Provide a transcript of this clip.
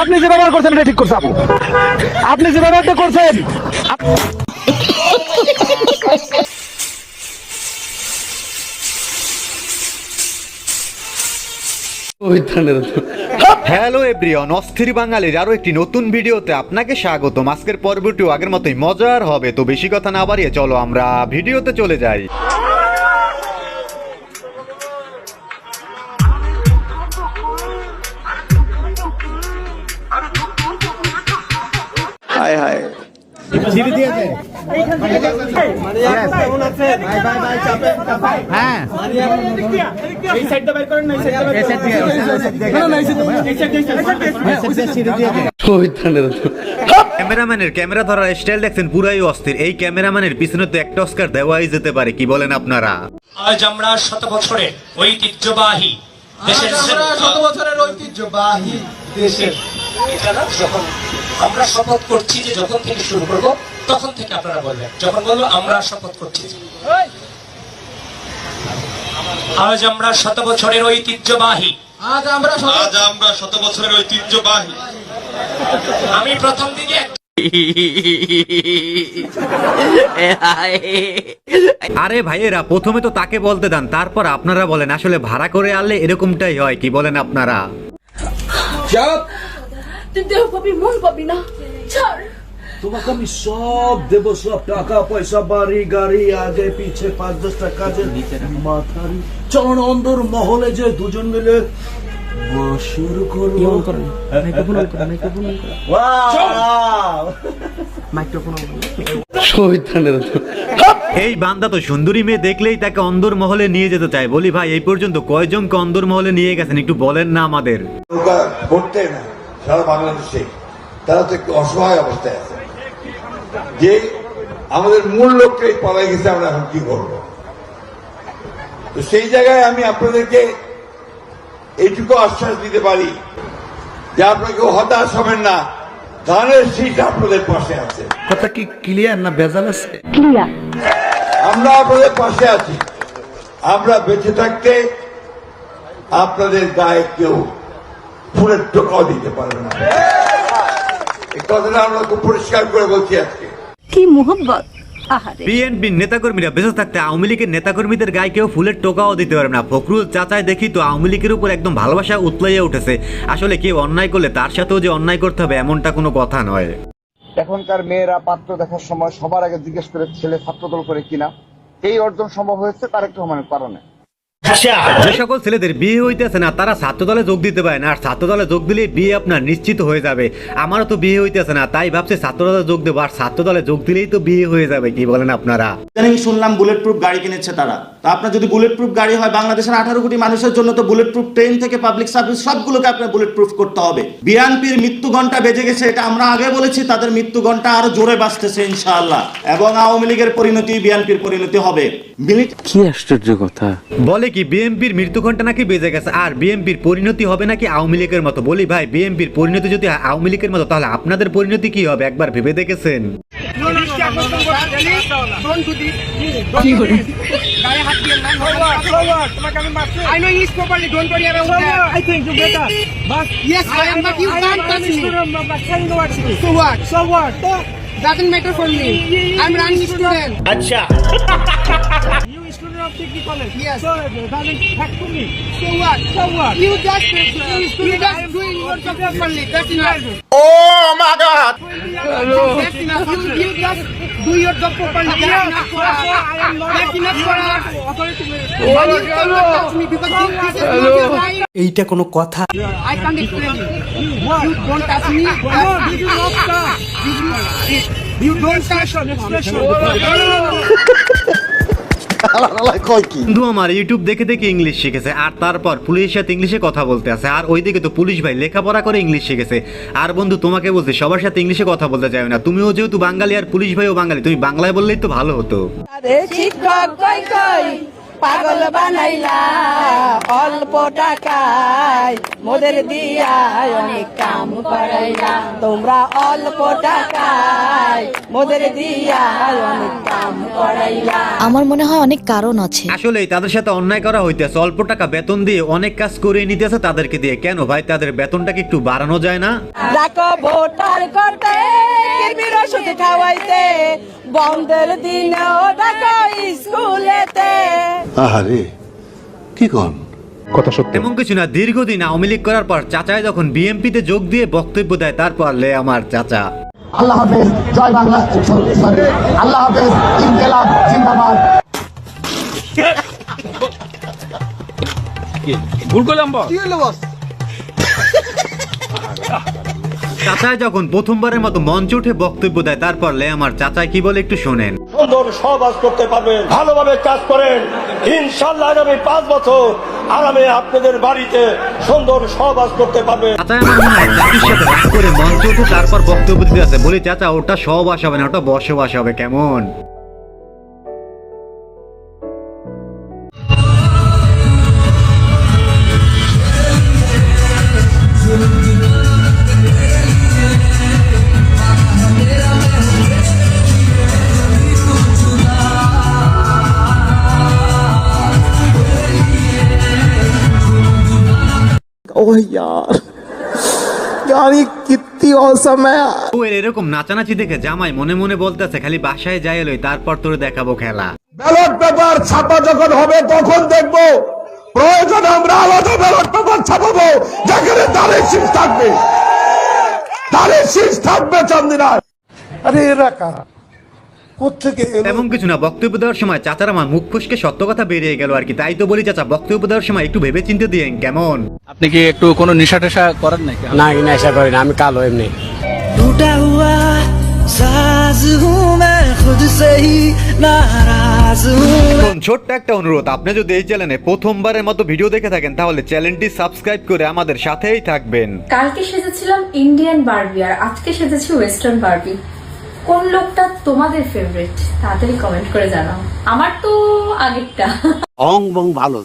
আপনি যে ব্যবহার করছেন, এটা ঠিক করছে আপু। আপনি যে ব্যবহারটা করছেন হ্যালো এভরিওয়ান অস্থির বাঙালির আরও একটি নতুন ভিডিওতে আপনাকে স্বাগত আজকের পর্বটিও আগের মতোই মজার হবে, তো বেশি কথা না বাড়িয়ে চলো আমরা ভিডিওতে চলে যাই। হায় হায়। ক্যামেরাম্যানের ক্যামেরা ধরার স্টাইল দেখছেন পুরাই অস্থির। এই ক্যামেরাম্যানের পিছনে তো একটা অস্কার দেওয়াই যেতে পারে কি বলেন আপনারা? আজ আমরা শত বছরের ঐতিহ্যবাহী দেশের শত বছরের ঐতিহ্যবাহী দেশের যখন আমরা শপথ করছি যে যখন থেকে শুরু করব তখন থেকে আপনারা বলবেন। যখন বলব আমরা শপথ করছি। আজ আমরা শত বছরের ঐতিহ্যবাহী। আজ আমরা শত বছরের ঐতিহ্যবাহী। আমি প্রথম দিকে আরে ভাইয়েরা প্রথমে তো তাকে বলতে দেন তারপর আপনারা বলেন। আসলে ভাড়া করে আনলে এরকমটাই হয় কি বলেন আপনারা? দেহ পাবি মন পাবি না। ছাড়। তোমাকে আমি সব দেব সব টাকা পয়সা বাড়ি গাড়ি আগে পিছে পাঁচ দশ টাকা মাথার চরণ অন্দর মহলে যে দুজন মিলে শুরু করব এই বান্দা তো সুন্দরী মেয়ে দেখলেই তাকে অন্দর মহলে নিয়ে যেতে চায়। বলি ভাই এই পর্যন্ত কয়জনকে অন্দর মহলে নিয়ে গেছেন একটু বলেন না আমাদের। করতে না। সারা বাংলাদেশে তারা তো একটু অসহায় অবস্থায় আছে। যে আমাদের মূল লক্ষ্যে পালাই গেছে আমরা এখন কি করব? তো সেই জায়গায় আমি আপনাদেরকে এইটুকু আশ্বাস দিতে পারি যে আপনাকে হতাশ হবেন না। ধানের শীত আপনাদের পাশে আছে। কথা কি ক্লিয়ার না ভেজাল আছে? ক্লিয়ার আমরা আপনাদের পাশে আছি। আমরা বেঁচে থাকতে আপনাদের গায়ে কেউ ফুলের টোকাও দিতে পারবে না। এই কথাটা আমরা খুব পরিষ্কার করে বলছি আজকে। কি মোহব্বত? বিএনপির নেতাকর্মীরা বেঁচে থাকতে আওয়ামী লীগের নেতাকর্মীদের গায়ে কেউ ফুলের টোকাও দিতে পারবে না। ফখরুল চাচায় দেখি তো আওয়ামী লীগের উপর একদম ভালোবাসা উতলাইয়া উঠেছে। আসলে কেউ অন্যায় করলে তার সাথেও যে অন্যায় করতে হবে এমনটা কোনো কথা নয়। এখনকার মেয়েরা পাত্র দেখার সময় সবার আগে জিজ্ঞেস করে ছেলে ছাত্রদল করে কিনা। এই অর্জন সম্ভব হয়েছে তারেক রহমানের কারণে। যে সকল ছেলেদের বিয়ে হইতেছে না তারা ছাত্র দলে যোগ দিতে পারে না। আর ছাত্র দলে যোগ দিলে বিয়ে আপনার নিশ্চিত হয়ে যাবে। আমারও তো বিয়ে হইতেছে না তাই ভাবছে ছাত্র দলে যোগ দেবো। আর ছাত্র দলে যোগ দিলেই তো বিয়ে হয়ে যাবে কি বলেন আপনারা? শুনলাম বুলেট প্রুফ গাড়ি কিনেছে তারা। আপনার যদি বুলেট প্রুফ গাড়ি হয় বাংলাদেশের আঠারো কোটি মানুষের জন্য তো বুলেট প্রুফ ট্রেন থেকে পাবলিক সার্ভিস সবগুলোকে আপনার বুলেট প্রুফ করতে হবে। বিএনপির মৃত্যু ঘণ্টা বেজে গেছে এটা আমরা আগে বলেছি তাদের মৃত্যু ঘণ্টা আরও জোরে বাঁচতেছে ইনশাআল্লাহ। এবং আওয়ামী লীগের পরিণতি বিএনপির পরিণতি হবে। মিলিটারি বলে কি বিএনপির মৃত্যু ঘণ্টা নাকি বেজে গেছে আর বিএনপির পরিণতি হবে নাকি আওয়ামী লীগের মতো? বলি ভাই বিএনপির পরিণতি যদি হয় আওয়ামী লীগের মতো তাহলে আপনাদের পরিণতি কি হবে? একবার ভেবে দেখেছেন? I know he's properly. Don't worry about that. I think you better. But yes, I am. But you can't touch me. So what? So what? Doesn't matter for me. I'm running student. You student of Degree College. Yes. So it doesn't affect to me. So what? So what? You just you just doing your job properly. That's enough. Oh my God. You, you just do your job properly. That's enough for us. That's enough for us. Why you cannot touch me because this is not your right. এইটা কোনো কথা I can't explain you. You don't touch me. No, this is not touch. You don't touch. Expression. বন্ধু আমার YouTube দেখে দেখে English শিখেছে আর তারপর পুলিশের সাথে ইংলিশে কথা বলতে আছে আর ওইদিকে তো পুলিশ ভাই লেখাপড়া করে ইংলিশ শিখেছে। আর বন্ধু তোমাকে বলছে সবার সাথে ইংলিশে কথা বলতে চাই না। তুমিও যেহেতু বাঙালি আর পুলিশ ভাইও বাঙালি তুমি বাংলায় বললেই তো ভালো হতো। শিক্ষক কই কই পাগল বানাইলা। অল্প টাকায় মোদের দিয়া অনেক কাম করাইলা তোমরা অল্প টাকায় মোদের দিয়া অনেক কাম করাইলা আমার মনে হয় অনেক কারণ আছে। আসলে তাদের সাথে অন্যায় করা হইতেছে। অল্প টাকা বেতন দিয়ে অনেক কাজ করে নিতেছে তাদেরকে দিয়ে। কেন ভাই? তাদের বেতনটাকে একটু বাড়ানো যায় না? ডাকো ভোটার করতে ওষুধ খাওয়াইতে বন্ধের দিনেও ডাকো স্কুলেতে। আহারে কি কন? কথা সত্য। এমন কিছু না দীর্ঘদিন আওয়ামী লীগ করার পর চাচাই যখন বিএমপিতে যোগ দিয়ে বক্তব্য দেয় তারপর লে আমার চাচা। আল্লাহ হাফেজ জয় বাংলা সরি আল্লাহ হাফেজ ইনকেলাব জিন্দাবাদ। চাচাই যখন প্রথমবারের মতো মঞ্চ উঠে বক্তব্য দেয় তারপর লে আমার চাচাই কি বলে একটু শোনেন। সুন্দর সহবাস করতে পারবেন ভালোভাবে কাজ করেন। ইনশাল্লাহ আগামী পাঁচ বছর আরামে আপনাদের বাড়িতে সুন্দর সহবাস করতে পারবে। তারপর বক্তব্য দিতে আছে। বলি, চাচা, ওটা সহবাস হবে না, ওটা বসবাস হবে, কেমন? ও এর এরকম নাচানাচি দেখে জামাই মনে মনে বলতেছে খালি বাসায় যাই এলোই তারপর তোরে দেখাবো খেলা। ব্যালট পেপার ছাপা যখন হবে তখন দেখব প্রয়োজন আমরা আলাদা ব্যালট পেপার ছাপাবো যেখানে দাঁড়ের শীষ থাকবে। দাঁড়ের শীষ থাকবে চান্দিনায়। আরে এরা কারা? কোথেকে এমন কিছু না বক্তব্য দেওয়ার সময় চাচার আমার মুখ ফুসকে সত্য কথা বেরিয়ে গেল আর কি। তাই তো বলি চাচা বক্তব্য দেওয়ার সময় একটু ভেবে চিন্তে দিয়ে কেমন? আপনি কি একটু কোনো নেশা টেশা করেন নাকি? না নেশা করি না আমি কালো এমনি। এখন ছোট্ট একটা অনুরোধ আপনি যদি এই চ্যানেলে প্রথমবারের মতো ভিডিও দেখে থাকেন তাহলে চ্যানেলটি সাবস্ক্রাইব করে আমাদের সাথেই থাকবেন। কালকে সেজেছিলাম ইন্ডিয়ান বারবি আর আজকে সেজেছি ওয়েস্টার্ন বারবি। কোন লোকটা তোমাদের ফেভারিট তাড়াতাড়ি কমেন্ট করে জানাও। আমার তো আগেরটা। অং বং ভালো।